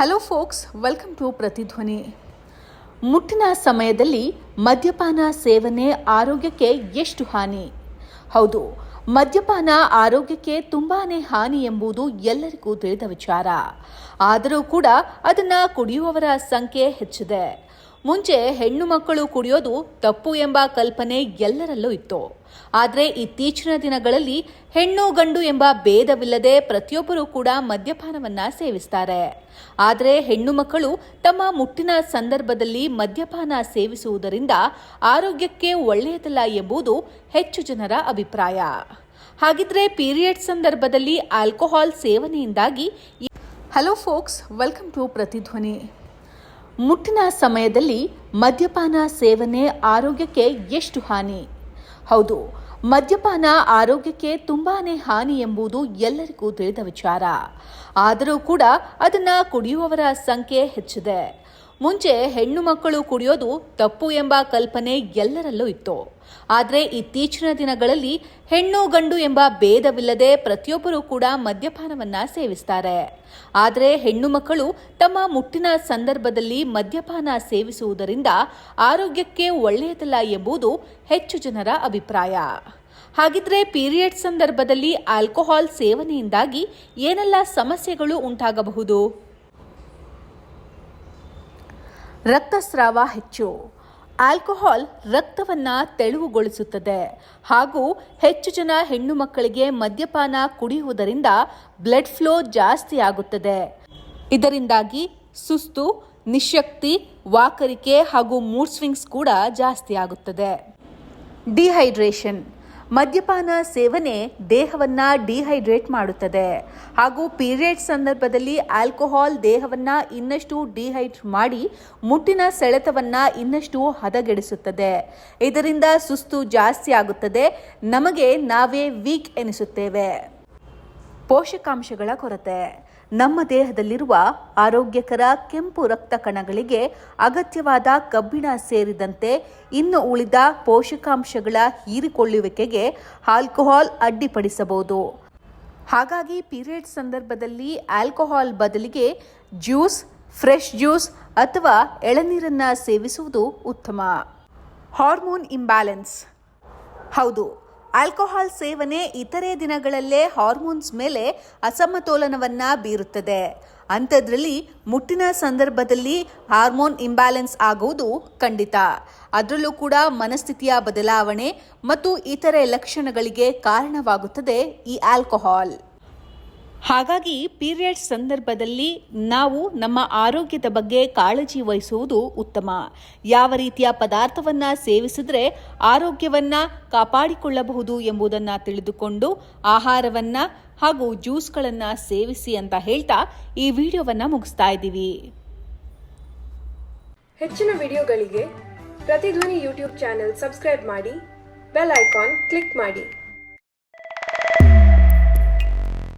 Hello folks welcome to Prathidhvani ಮುಟ್ಟಿನ ಸಮಯದಲ್ಲಿ ಮದ್ಯಪಾನ ಸೇವನೆ ಆರೋಗ್ಯಕ್ಕೆ ಎಷ್ಟು ಹಾನಿ? ಹೌದು, ಮದ್ಯಪಾನ ಆರೋಗ್ಯಕ್ಕೆ ತುಂಬಾ ಹಾನಿ ಎಂಬುದು ಎಲ್ಲರಿಗೂ ತಿಳಿದ ವಿಚಾರ. ಆದರೂ ಕೂಡ ಅದನ್ನು ಕುಡಿಯುವವರ ಸಂಖ್ಯೆ ಹೆಚ್ಚಿದೆ. ಮುಂಚೆ ಹೆಣ್ಣು ಮಕ್ಕಳು ಕುಡಿಯೋದು ತಪ್ಪು ಎಂಬ ಕಲ್ಪನೆ ಎಲ್ಲರಲ್ಲೂ ಇತ್ತು. ಆದರೆ ಇತ್ತೀಚಿನ ದಿನಗಳಲ್ಲಿ ಹೆಣ್ಣು ಗಂಡು ಎಂಬ ಭೇದವಿಲ್ಲದೆ ಪ್ರತಿಯೊಬ್ಬರೂ ಕೂಡ ಮದ್ಯಪಾನವನ್ನ ಸೇವಿಸ್ತಾರೆ. ಆದರೆ ಹೆಣ್ಣು ಮಕ್ಕಳು ತಮ್ಮ ಮುಟ್ಟಿನ ಸಂದರ್ಭದಲ್ಲಿ ಮದ್ಯಪಾನ ಸೇವಿಸುವುದರಿಂದ ಆರೋಗ್ಯಕ್ಕೆ ಒಳ್ಳೆಯದಲ್ಲ ಎಂಬುದು ಹೆಚ್ಚು ಜನರ ಅಭಿಪ್ರಾಯ. ಹಾಗಿದ್ರೆ ಪೀರಿಯಡ್ ಸಂದರ್ಭದಲ್ಲಿ alcohol ಸೇವನೆಯಿಂದಾಗಿ hello folks welcome to Prathidhvani ಮುಟ್ಟಿನ ಸಮಯದಲ್ಲಿ ಮದ್ಯಪಾನ ಸೇವನೆ ಆರೋಗ್ಯಕ್ಕೆ ಎಷ್ಟು ಹಾನಿ? ಹೌದು, ಮದ್ಯಪಾನ ಆರೋಗ್ಯಕ್ಕೆ ತುಂಬಾನೇ ಹಾನಿ ಎಂಬುದು ಎಲ್ಲರಿಗೂ ತಿಳಿದ ವಿಚಾರ. ಆದರೂ ಕೂಡ ಅದನ್ನ ಕುಡಿಯುವವರ ಸಂಖ್ಯೆ ಹೆಚ್ಚಿದೆ. ಮುಂಚೆ ಹೆಣ್ಣು ಮಕ್ಕಳು ಕುಡಿಯೋದು ತಪ್ಪು ಎಂಬ ಕಲ್ಪನೆ ಎಲ್ಲರಲ್ಲೂ ಇತ್ತು. ಆದರೆ ಇತ್ತೀಚಿನ ದಿನಗಳಲ್ಲಿ ಹೆಣ್ಣು ಗಂಡು ಎಂಬ ಭೇದವಿಲ್ಲದೆ ಪ್ರತಿಯೊಬ್ಬರೂ ಕೂಡ ಮದ್ಯಪಾನವನ್ನ ಸೇವಿಸ್ತಾರೆ. ಆದರೆ ಹೆಣ್ಣು ಮಕ್ಕಳು ತಮ್ಮ ಮುಟ್ಟಿನ ಸಂದರ್ಭದಲ್ಲಿ ಮದ್ಯಪಾನ ಸೇವಿಸುವುದರಿಂದ ಆರೋಗ್ಯಕ್ಕೆ ಒಳ್ಳೆಯದಲ್ಲ ಎಂಬುದು ಹೆಚ್ಚು ಜನರ ಅಭಿಪ್ರಾಯ. ಹಾಗಿದ್ರೆ ಪೀರಿಯಡ್ ಸಂದರ್ಭದಲ್ಲಿ ಆಲ್ಕೋಹಾಲ್ ಸೇವನೆಯಿಂದಾಗಿ ಏನೆಲ್ಲ ಸಮಸ್ಯೆಗಳು ಉಂಟಾಗಬಹುದು? ರಕ್ತಸ್ರಾವ ಹೆಚ್ಚು. ಆಲ್ಕೋಹಾಲ್ ರಕ್ತವನ್ನ ತೆಳುವುಗೊಳಿಸುತ್ತದೆ. ಹಾಗೂ ಹೆಚ್ಚು ಜನ ಹೆಣ್ಣು ಮಕ್ಕಳಿಗೆ ಮದ್ಯಪಾನ ಕುಡಿಯುವುದರಿಂದ ಬ್ಲಡ್ ಫ್ಲೋ ಜಾಸ್ತಿ ಆಗುತ್ತದೆ ಇದರಿಂದಾಗಿ ಸುಸ್ತು, ನಿಶಕ್ತಿ, ವಾಕರಿಕೆ ಹಾಗೂ ಮೂಡ್ ಸ್ವಿಂಗ್ಸ್ ಕೂಡ ಜಾಸ್ತಿ ಆಗುತ್ತದೆ ಡಿಹೈಡ್ರೇಷನ್ ಮದ್ಯಪಾನ ಸೇವನೆ ದೇಹವನ್ನ ಡಿಹೈಡ್ರೇಟ್ ಮಾಡುತ್ತದೆ. ಹಾಗೂ ಪೀರಿಯಡ್ ಸಂದರ್ಭದಲ್ಲಿ ಆಲ್ಕೋಹಾಲ್ ದೇಹವನ್ನ ಇನ್ನಷ್ಟು ಡಿಹೈಡ್ರೇಟ್ ಮಾಡಿ ಮುಟ್ಟಿನ ಸೆಳೆತವನ್ನ ಇನ್ನಷ್ಟು ಹದಗೆಡಿಸುತ್ತದೆ. ಇದರಿಂದ ಸುಸ್ತು ಜಾಸ್ತಿ ಆಗುತ್ತದೆ. ನಮಗೆ ನಾವೇ ವೀಕ್ ಎನಿಸುತ್ತೇವೆ. ಪೋಷಕಾಂಶಗಳ ಕೊರತೆ. ನಮ್ಮ ದೇಹದಲ್ಲಿರುವ ಆರೋಗ್ಯಕರ ಕೆಂಪು ರಕ್ತ ಕಣಗಳಿಗೆ ಅಗತ್ಯವಾದ ಕಬ್ಬಿಣ ಸೇರಿದಂತೆ ಇನ್ನು ಉಳಿದ ಪೋಷಕಾಂಶಗಳ ಹೀರಿಕೊಳ್ಳುವಿಕೆಗೆ ಆಲ್ಕೋಹಾಲ್ ಅಡ್ಡಿಪಡಿಸಬಹುದು. ಹಾಗಾಗಿ ಪೀರಿಯಡ್ ಸಂದರ್ಭದಲ್ಲಿ ಆಲ್ಕೋಹಾಲ್ ಬದಲಿಗೆ ಜ್ಯೂಸ್, ಫ್ರೆಶ್ ಜ್ಯೂಸ್ ಅಥವಾ ಎಳನೀರನ್ನು ಸೇವಿಸುವುದು ಉತ್ತಮ. Hormone imbalance. ಹೌದು ಆಲ್ಕೋಹಾಲ್ ಸೇವನೆ ಇತರೆ ದಿನಗಳಲ್ಲೇ ಹಾರ್ಮೋನ್ಸ್ ಮೇಲೆ ಅಸಮತೋಲನವನ್ನು ಬೀರುತ್ತದೆ. ಅಂಥದ್ರಲ್ಲಿ ಮುಟ್ಟಿನ ಸಂದರ್ಭದಲ್ಲಿ ಹಾರ್ಮೋನ್ ಇಂಬ್ಯಾಲೆನ್ಸ್ ಆಗುವುದು ಖಂಡಿತ. ಅದರಲ್ಲೂ ಕೂಡ ಮನಸ್ಥಿತಿಯ ಬದಲಾವಣೆ ಮತ್ತು ಇತರೆ ಲಕ್ಷಣಗಳಿಗೆ ಕಾರಣವಾಗುತ್ತದೆ ಈ ಆಲ್ಕೋಹಾಲ್. ಹಾಗಾಗಿ ಪೀರಿಯಡ್ಸ್ ಸಂದರ್ಭದಲ್ಲಿ ನಾವು ನಮ್ಮ ಆರೋಗ್ಯದ ಬಗ್ಗೆ ಕಾಳಜಿ ವಹಿಸುವುದು ಉತ್ತಮ. ಯಾವ ರೀತಿಯ ಪದಾರ್ಥವನ್ನ ಸೇವಿಸಿದ್ರೆ ಆರೋಗ್ಯವನ್ನ ಕಾಪಾಡಿಕೊಳ್ಳಬಹುದು ಎಂಬುದನ್ನು ತಿಳಿದುಕೊಂಡು ಆಹಾರವನ್ನ ಹಾಗೂ ಜ್ಯೂಸ್ಗಳನ್ನು ಸೇವಿಸಿ ಅಂತ ಹೇಳ್ತಾ ಈ ವಿಡಿಯೋವನ್ನ ಮುಗಿಸ್ತಾ ಇದ್ದೀವಿ. ಹೆಚ್ಚಿನ ವಿಡಿಯೋಗಳಿಗೆ ಪ್ರತಿಧ್ವನಿ ಯೂಟ್ಯೂಬ್ ಚಾನೆಲ್ ಸಬ್ಸ್ಕ್ರೈಬ್ ಮಾಡಿ, ಬೆಲ್ ಐಕಾನ್ ಕ್ಲಿಕ್ ಮಾಡಿ.